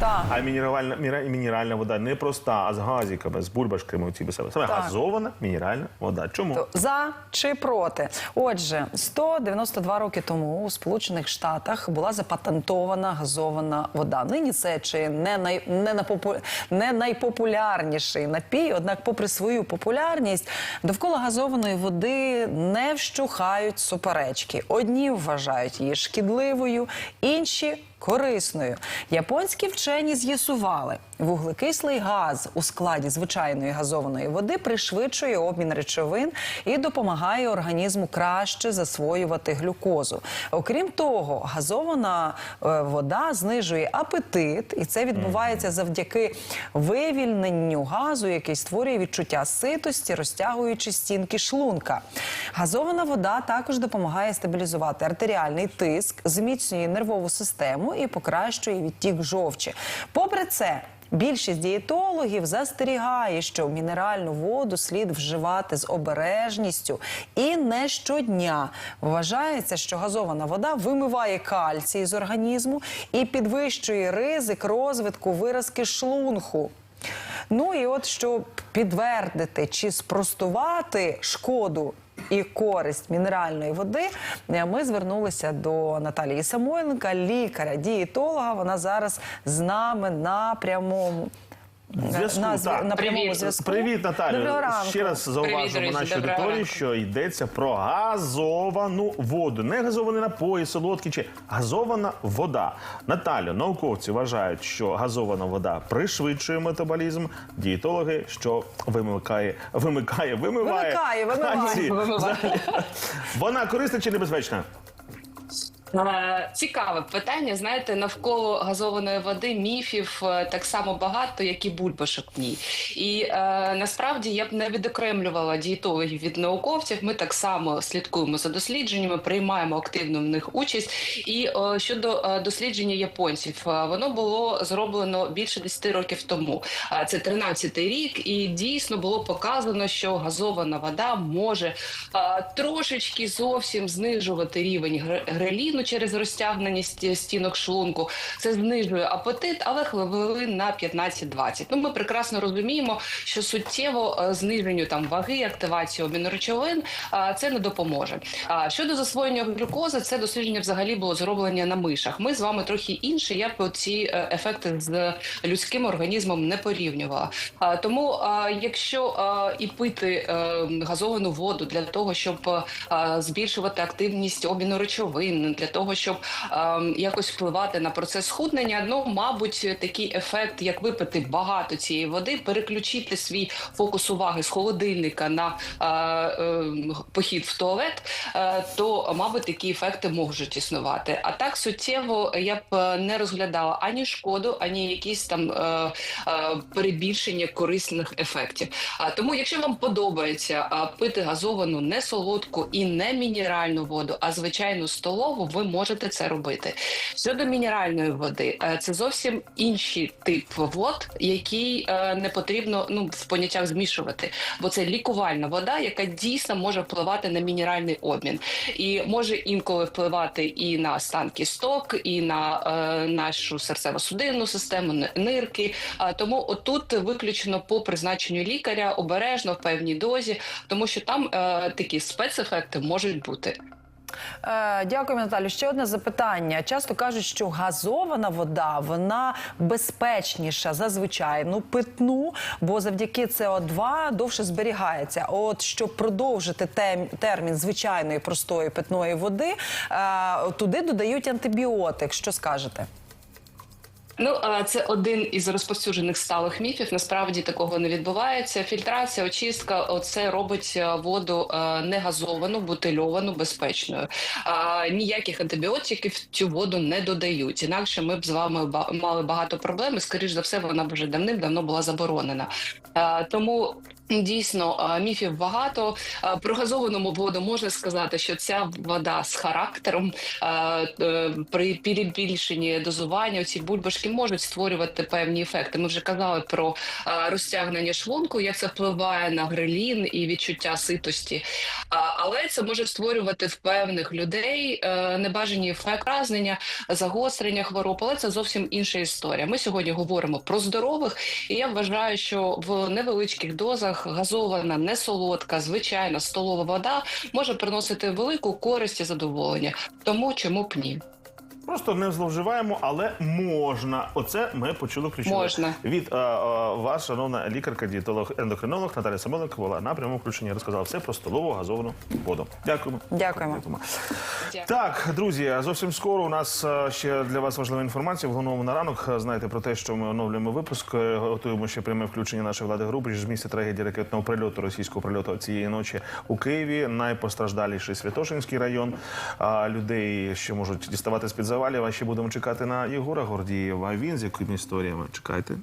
Так. А мінеральна, мінера- мінеральна вода не проста, а з газиками, з бульбашками. Оці себе. Саме Так. газована мінеральна вода. Чому? То За чи проти? Отже, 192 роки тому у Сполучених Штатах була запатентована газована вода. Нині це чи не най не, напопу- не найпопулярніший напій. Однак, попри свою популярність, довкола газованої води не вщухають суперечки. Одні вважають її шкідливою, інші корисною. Японські вчені з'ясували, вуглекислий газ у складі звичайної газованої води пришвидшує обмін речовин і допомагає організму краще засвоювати глюкозу. Окрім того, газована е, вода знижує апетит, і це відбувається завдяки вивільненню газу, який створює відчуття ситості, розтягуючи стінки шлунка. Газована вода також допомагає стабілізувати артеріальний тиск, зміцнює нервову систему і покращує відтік жовчі. Попри це. Більшість дієтологів застерігає, що мінеральну воду слід вживати з обережністю і не щодня. Вважається, що газована вода вимиває кальцій з організму і підвищує ризик розвитку виразки шлунку. Ну і от щоб підтвердити чи спростувати шкоду і користь мінеральної води, е, ми звернулися до Наталії Самойленка, лікаря, дієтолога. Вона зараз з нами на прямому. Зв'язку, на, так. на прямому Привіт. зв'язку. Привіт, Наталю. Доброго ранку. Ще раз зауважимо Привіт, друзі, доброго аудиторії, ранку. що йдеться про газовану воду. Не газовані напої, солодкі чи газована вода. Наталю, науковці вважають, що газована вода пришвидшує метаболізм. Дієтологи, що вимикає, вимикає, вимиває. Вимикає, вимиває. Вимиває. Вона корисна чи небезпечна? Е, Цікаве питання. Знаєте, навколо газованої води міфів е, так само багато, як і бульбашок в ній. І е, насправді я б не відокремлювала дієтологів від науковців. Ми так само слідкуємо за дослідженнями, приймаємо активно в них участь. І е, щодо е, дослідження японців, е, воно було зроблено більше 10 років тому. Е, Це 13-й рік, і дійсно було показано, що газована вода може е, трошечки зовсім знижувати рівень гре- греліну через розтягнення сті- стінок шлунку. Це знижує апетит, але хвилин на 15-20. Ну ми прекрасно розуміємо, що суттєво е, зниженню там ваги, активації обміну речовин е, це не допоможе. А щодо засвоєння глюкози, це дослідження взагалі було зроблено на мишах. Ми з вами трохи інші. Я б ці е, ефекти з людським організмом не порівнювала. Тому, якщо і пити е, газовану воду для того, щоб збільшувати активність обміну речовин, для того, щоб а, якось впливати на процес схуднення, ну мабуть, такий ефект, як випити багато цієї води, переключити свій фокус уваги з холодильника на а, е, похід в туалет, е, то мабуть такі ефекти можуть існувати. А так суттєво я б е, не розглядала ані шкоду, ані якісь там е, е, перебільшення корисних ефектів. А тому, якщо вам подобається пити газовану не солодку і не мінеральну воду, а звичайну столову, ви можете це робити. Щодо мінеральної води, е, це зовсім інший тип вод, який е, не потрібно ну в поняттях змішувати, бо це лікувальна вода, яка дійсно може впливати на мінеральний обмін, і може інколи впливати і на стан кісток, і на е, нашу серцево-судинну систему, нирки. Тому отут виключено по призначенню лікаря обережно в певній дозі, тому що там такі спецефекти можуть бути. Е, Дякую, Наталю. Ще одне запитання. Часто кажуть, що газована вода вона безпечніша за звичайну питну, бо завдяки СО2 довше зберігається. От щоб продовжити термін звичайної простої питної води, е, туди додають антибіотик. Що скажете? Ну, це один із розповсюджених сталих міфів. Насправді такого не відбувається. Фільтрація, очистка, оце робить е, воду е, не газовану, бутильовану, безпечною. Ніяких антибіотиків цю воду не додають. Інакше ми б з вами мали багато проблем. і, Скоріш за все, вона вже давним-давно була заборонена. Тому Дійсно, міфів багато. Про газовану воду можна сказати, що ця вода з характером е, при перебільшенні дозування ці бульбашки можуть створювати певні ефекти. Ми вже казали про розтягнення шлунку, як це впливає на грилін і відчуття ситості. Але це може створювати в певних людей е, небажані ефекти разнення, загострення хвороб. Але це зовсім інша історія. Ми сьогодні говоримо про здорових, і я вважаю, що в невеличких дозах газована, несолодка, звичайна столова вода може приносити велику користь і задоволення. Тому чому б ні? Просто не зловживаємо, але можна. Оце ми почули ключове. Можна. Від е, е, вас, шановна лікарка, дієтолог, ендокринолог Наталя Самоленко була на прямому включенні. Розказала все про столову газовану воду. Дякуємо. Дякуємо. Дякую. Так, друзі, зовсім скоро у нас е, ще для вас важлива інформація. В головному на ранок знаєте про те, що ми оновлюємо випуск. Готуємо ще пряме включення нашої влади групи з місця трагедії ракетного прильоту російського прильоту цієї ночі у Києві. Найпостраждаліший Святошинський район. А людей ще можуть діставати з під Шаповалєва ще будемо чекати на Єгора Гордієва. Він з якими історіями чекайте.